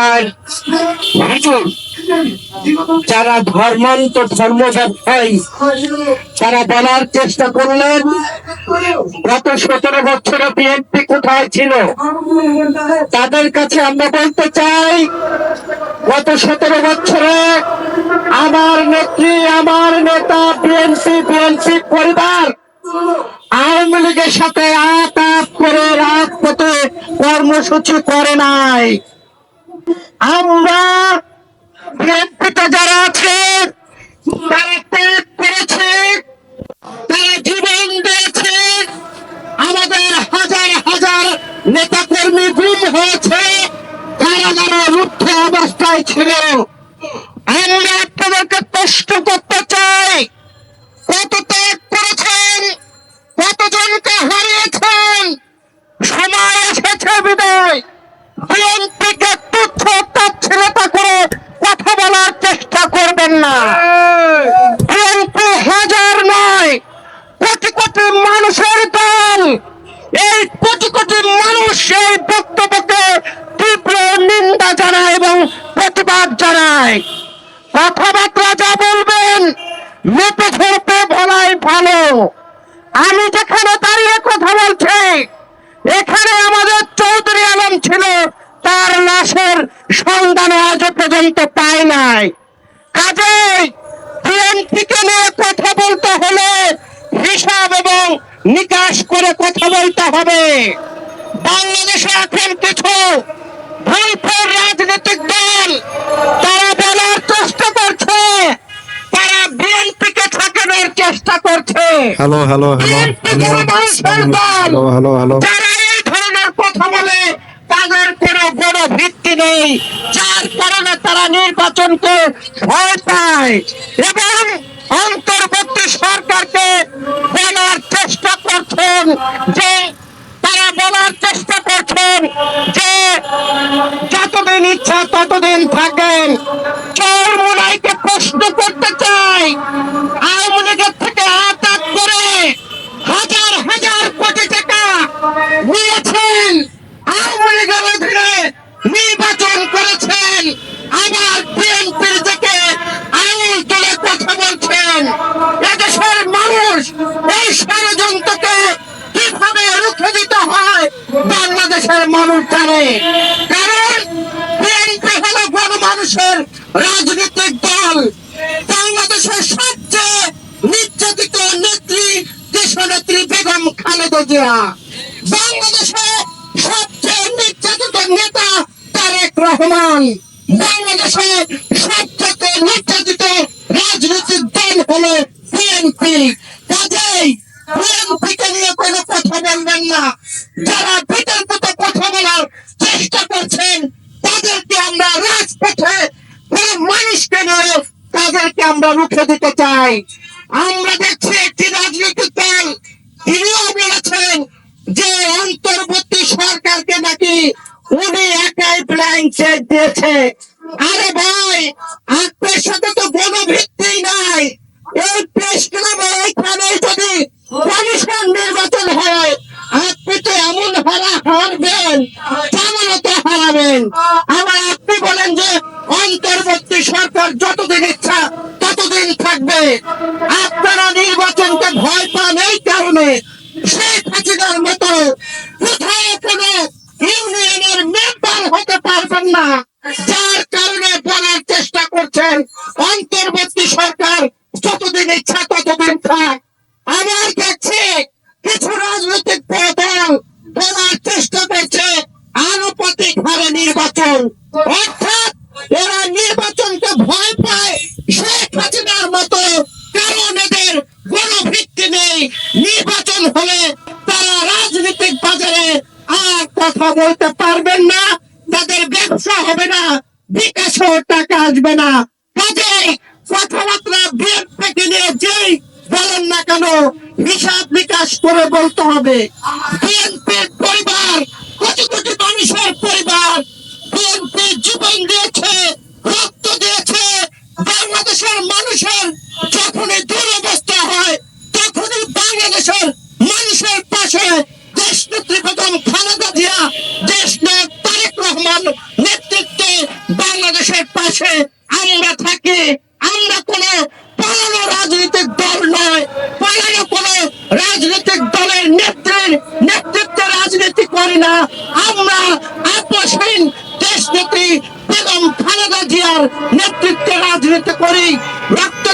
নাই হুজুর, যারা ধর্মান্ত ধর্ম ব্যবসায়ী তারা বলার চেষ্টা করলেন, গত সতেরো বছরে বিএনপি কোথায় ছিল? তাদের কাছে আমরা বলতে চাই, গত সতেরো বছরে আমার নেত্রী, আমার নেতা, বিএনপি বিএনপি পরিবার আওয়ামী লীগের সাথে আত করে রাজপথে কর্মসূচি করে নাই। আমরা বিএনপিতে যারা আছে তারা তারা আমাদের হাজার হাজার নেতা কর্মী হয়েছে কারাগারে রুদ্ধ অবস্থায় ছিল। আমরা আপনাদেরকে প্রশ্ন করতে চাই কত ত্যাগ করেছেন কতজনকে হারিয়েছেন সময় এসেছে বিদায় বিএনপিকে তুচ্ছ তাচ্ছিলতা করে কথা বলার চেষ্টা করবেন না বিএনপি হাজার নয় কোটি কোটি মানুষের দল এই কোটি কোটি মানুষ এই বক্তব্যকে তীব্র নিন্দা জানায় এবং প্রতিবাদ জানায়। কথাবার্তা যা বলবেন, মেপে ধরতে বলাই ভালো। আমি যেখানে দাঁড়িয়ে কথা বলছি, এখানে আমাদের চৌধুরী আলম ছিল, তার লাশের সন্ধান আজ পর্যন্ত পাই নাই। কাজেই বিএনপিকে নিয়ে কথা বলতে হলে হিসাব এবং নিকাশ করে কথা বলতে হবে। বাংলাদেশে এখন কিছু ভুলফুল রাজনৈতিক দল তারা বলার চেষ্টা করছে। তারা বিএনপিকে ঠকানোর চেষ্টা করছে। Hello hello hello. Hello hello hello যারা এই ধরনের কথা বলে তাদের কোনো বড় ভিত্তি নেই। যার কারণে তারা নির্বাচনকে ভয় পায়। এবং অন্তর্বর্তী সরকারকে বলার চেষ্টা করছেন যে তারা বলার চেষ্টা করছেন যে যতদিন ইচ্ছা ততদিন থাকেন। চোর মোনাইকে প্রশ্ন করতে চাই। আওয়ামী লীগের থেকে আটাক করে হাজার হাজার কোটি টাকা নিয়েছেন। আওয়ামী লীগের অধীনে নির্বাচন করেছেন। আবার বিএনপির থেকে আঙুল তুলে কথা বলছেন এদেশের মানুষ এই ষড়যন্ত্রকে কীভাবে রুখে দিতে হয় বাংলাদেশের মানুষ জানে। কারণ বিএনপি হলো গণমানুষের রাজনৈতিক দল বাংলাদেশের সবচেয়ে নির্যাতিত নেত্রী, দেশনেত্রী বেগম খালেদা জিয়া। বাংলাদেশে সবচেয়ে নির্যাতিত নেতা তারেক রহমান। বাংলাদেশে সবচেয়ে নির্যাতিত রাজনৈতিক দল হলো বিএনপি। কাজেই বিএনপিকে নিয়ে কোনো কথা বলবেন না। যারা বিতর্কিত কথা বলার চেষ্টা করছেন তাদেরকে আমরা রাজপথে কোনো মানুষকে নয় রুখে দিতে চাই। আমরা দেখছি একটি রাজনৈতিক দল, তিনিও বলেছেন যে অন্তর্বর্তী সরকারকে নাকি উনি একাই প্ল্যান চেক দিয়েছে। আরে ভাই, আপনার সাথে তো কোনো ভিত্তি নাই। এই প্রেস থাকবে আপনারা নির্বাচনকে ভয় পান এই কারণে শেখ হাসিনার মতো কোথায় কোনো ইউনিয়নের মেম্বার হতে পারবেন না। যার কারণে বলার চেষ্টা করছেন বলতে পারবেন না তাদের ব্যবসা হবে না, বিকাশও টাকা আসবে না। কাজেই কথাবার্তা বিএনপিকে নিয়ে যেই বলেন না কেন, হিসাব বিকাশ করে বলতে হবে। বিএনপির পরিবার কোটি কোটি মানুষের পরিবার বিএনপি জীবন দিয়েছে রক্ত দেশে আমরা থাকি, আমরা কোনো পালানো রাজনৈতিক দল নয়। পালানো কোনো রাজনৈতিক দলের নেত্রীর নেতৃত্বে রাজনীতি করি না। আমরা আপসহীন দেশ নেত্রী বেগম খালেদা জিয়ার নেতৃত্বে রাজনীতি করি। রক্ত